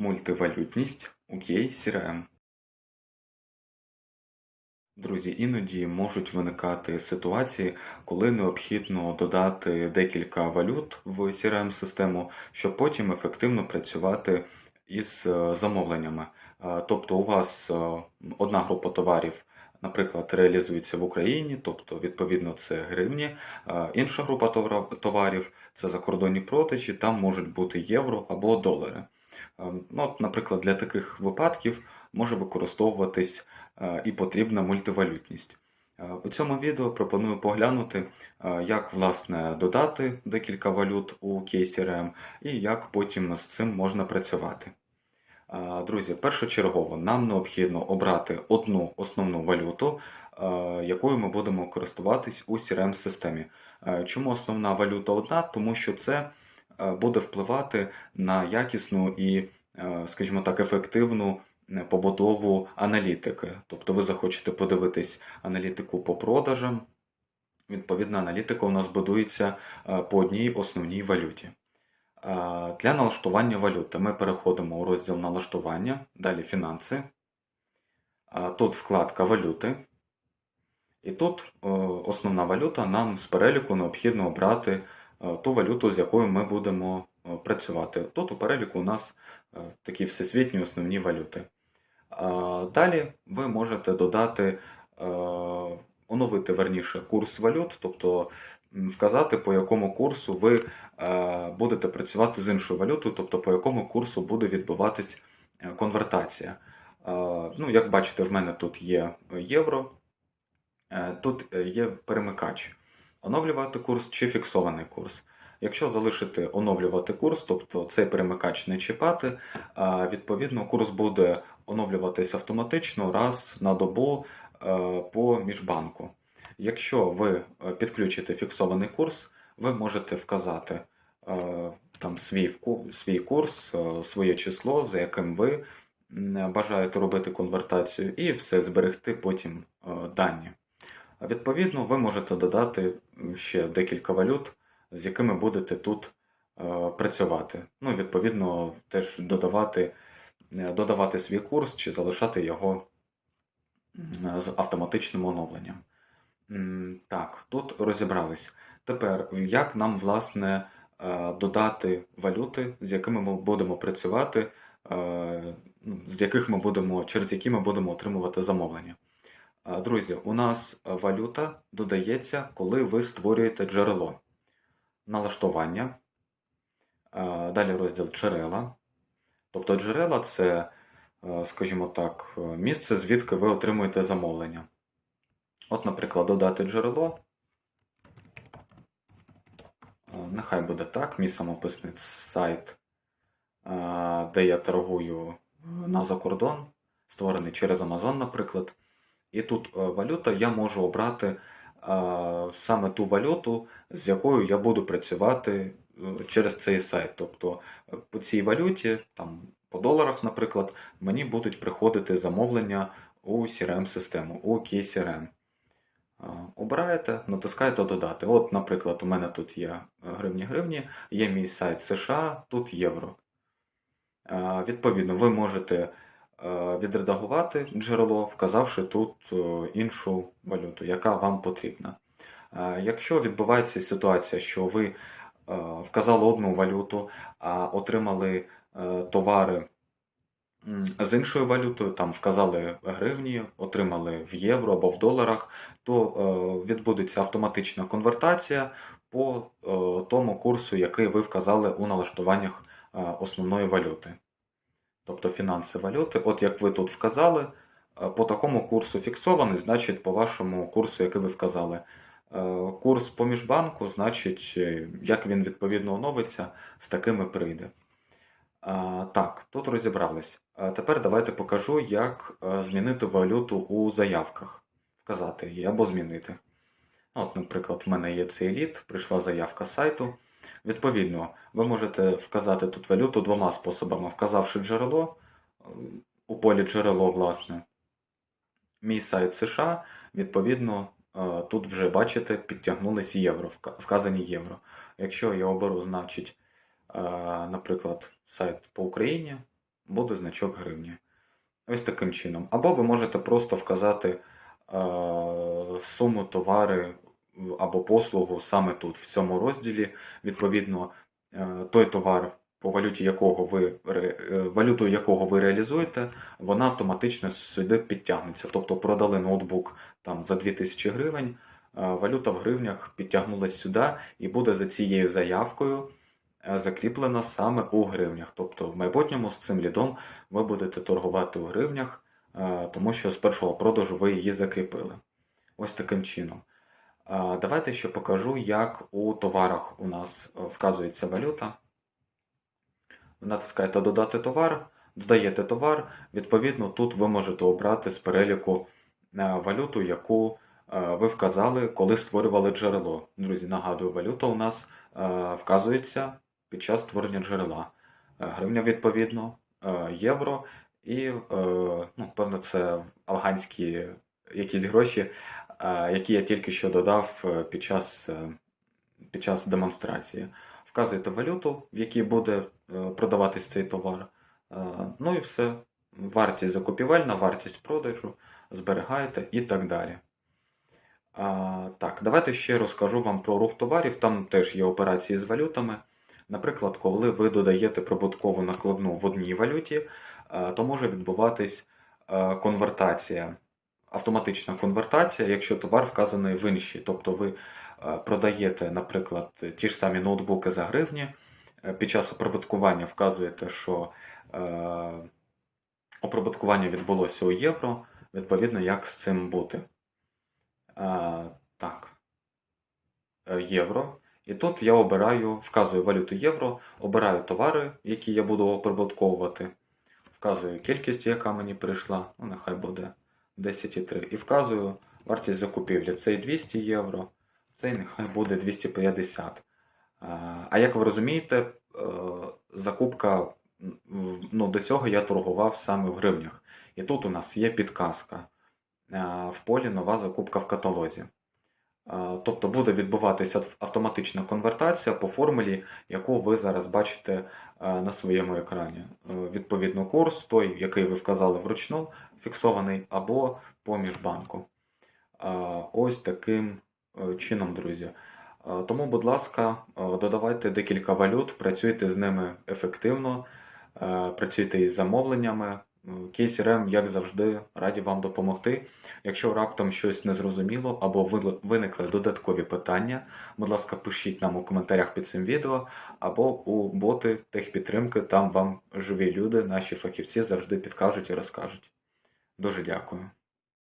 Мультивалютність у KCRM. Друзі, іноді можуть виникати ситуації, коли необхідно додати декілька валют в CRM-систему, щоб потім ефективно працювати із е, замовленнями. Е, Тобто у вас е, одна група товарів, наприклад, реалізується в Україні, тобто, відповідно, це гривні, інша група товарів це закордонні продажі, там можуть бути євро або долари. Е, Ну, от, наприклад, для таких випадків може використовуватись е, і потрібна мультивалютність. Е, У цьому відео пропоную поглянути, як власне додати декілька валют у KCRM і як потім з цим можна працювати. Друзі, першочергово нам необхідно обрати одну основну валюту, якою ми будемо користуватись у CRM-системі. Е, Чому основна валюта одна? Тому що це буде впливати на якісну і, е, скажімо так, ефективну е, побудову аналітики. Тобто ви захочете подивитись аналітику по продажам. Відповідна аналітика у нас будується е, по одній основній валюті. Е, Для налаштування валюти ми переходимо у розділ налаштування, далі фінанси. Е, Тут вкладка валюти. І тут е, основна валюта, нам з переліку необхідно обрати е, ту валюту, з якою ми будемо е, працювати. Тут у переліку у нас е, такі всесвітні основні валюти. Далі ви можете додати, е, оновити верніше курс валют, тобто вказати, по якому курсу ви е, будете працювати з іншою валютою, тобто по якому курсу буде відбуватись е, конвертація. Е, Ну, як бачите, в мене тут є євро, е, тут е, є перемикач. Оновлювати курс чи фіксований курс. Якщо залишити оновлювати курс, тобто цей перемикач не чіпати, відповідно курс буде оновлюватись автоматично раз на добу е, по міжбанку. Якщо ви е, підключите фіксований курс, ви можете вказати е, там свій, курс, своє число, за яким ви бажаєте робити конвертацію, і все зберегти потім дані. А Відповідно, ви можете додати ще декілька валют, з якими будете тут е, працювати. Ну, відповідно, теж додавати, е, додавати свій курс чи залишати його з автоматичним оновленням. Так, тут розібрались. Тепер, як нам, власне, е, додати валюти, з якими ми будемо працювати, е, ну, з яких ми будемо, через які ми будемо отримувати замовлення. Друзі, у нас валюта додається, коли ви створюєте джерело. Налаштування, далі розділ джерела. Тобто джерела це, скажімо так, місце, звідки ви отримуєте замовлення. От, наприклад, додати джерело. Нехай буде так, мій самописний сайт, де я торгую на закордон, створений через Amazon, наприклад. І тут е, валюта я можу обрати е, саме ту валюту, з якою я буду працювати е, через цей сайт. Тобто по цій валюті, там по доларах, наприклад, мені будуть приходити замовлення у CRM-систему, у KeyCRM. Е, Обираєте, натискаєте додати. От, наприклад, у мене тут є гривні-гривні, є мій сайт США, тут євро. Відповідно, ви можете відредагувати джерело, вказавши тут е, іншу валюту, яка вам потрібна. Е, Якщо відбувається ситуація, що ви е, вказали одну валюту, а отримали е, товари з іншою валютою, там вказали гривні, отримали в євро або в доларах, то е, відбудеться автоматична конвертація по е, тому курсу, який ви вказали у налаштуваннях е, основної валюти. Тобто фінанси валюти, от як ви тут вказали, е, по такому курсу фіксований, значить по вашому курсу, який ви вказали. Е, Курс по міжбанку, значить, е, як він відповідно оновиться, з такими прийде. Так, тут розібрались. Тепер давайте покажу, як змінити валюту у заявках. Вказати її або змінити. От, наприклад, в мене є цей лід, прийшла заявка сайту. Відповідно, ви можете вказати тут валюту двома способами. Вказавши джерело, е, у полі джерело, власне, мій сайт США, відповідно, е, тут вже бачите, підтягнулись євро, вказані євро. Якщо я оберу, значить, е, наприклад, сайт по Україні, буде значок гривні. Ось таким чином. Або ви можете просто вказати суму товари або послугу саме тут, в цьому розділі. Відповідно, е, той товар, по валюті якого ви е, валюту якого ви реалізуєте, вона автоматично сюди підтягнеться. Тобто продали ноутбук там за 2000 гривень, е, валюта в гривнях підтягнулась сюди і буде за цією заявкою закріплена саме у гривнях. Тобто в майбутньому з цим лідом ви будете торгувати у гривнях, тому що з першого продажу ви її закріпили. Ось таким чином. Давайте ще покажу, як у товарах у нас е, вказується валюта. Натискаєте Додати товар, додаєте товар. Відповідно, тут ви можете обрати з переліку е, валюту, яку е, ви вказали, коли створювали джерело. Друзі, нагадую, валюта у нас вказується під час створення джерела. Гривня, відповідно, євро і, ну, певно, це афганські якісь гроші, які я тільки що додав е, під час, е, під час демонстрації. Вказуєте валюту, в якій буде е, продаватись цей товар. Е, Ну і все. Вартість закупівельна, вартість продажу, зберігаєте і так далі. Так, давайте ще розкажу вам про рух товарів. Там теж є операції з валютами. Наприклад, коли ви додаєте прибуткову накладну в одній валюті, е, то може відбуватись е, конвертація, автоматична конвертація, якщо товар вказаний в іншій. Тобто ви е, продаєте, наприклад, ті ж самі ноутбуки за гривні, е, під час оприбуткування вказуєте, що е, оприбуткування відбулося у євро, відповідно, як з цим бути. Так. Євро. І тут я обираю, вказую валюту євро, обираю товари, які я буду оприбутковувати. Вказую кількість, яка мені прийшла, ну нехай буде 10,3. І вказую вартість закупівлі. Цей 200 євро, цей нехай буде 250. А, А як ви розумієте, е, закупка, ну, до цього я торгував саме в гривнях. І тут у нас є підказка. Е, В полі нова закупка в каталозі. Тобто буде відбуватися автоматична конвертація по формулі, яку ви зараз бачите е, на своєму екрані. Е, Відповідно, курс, той, який ви вказали вручну, фіксований, або по міжбанку. Е, Ось таким чином, друзі. Тому, будь ласка, додавайте декілька валют, працюйте з ними ефективно, працюйте із замовленнями. Кейсірем, як завжди, раді вам допомогти. Якщо раптом щось незрозуміло або ви- виникли додаткові питання, будь ласка, пишіть нам у коментарях під цим відео або у боти техпідтримки, там вам живі люди, наші фахівці завжди підкажуть і розкажуть. Дуже дякую.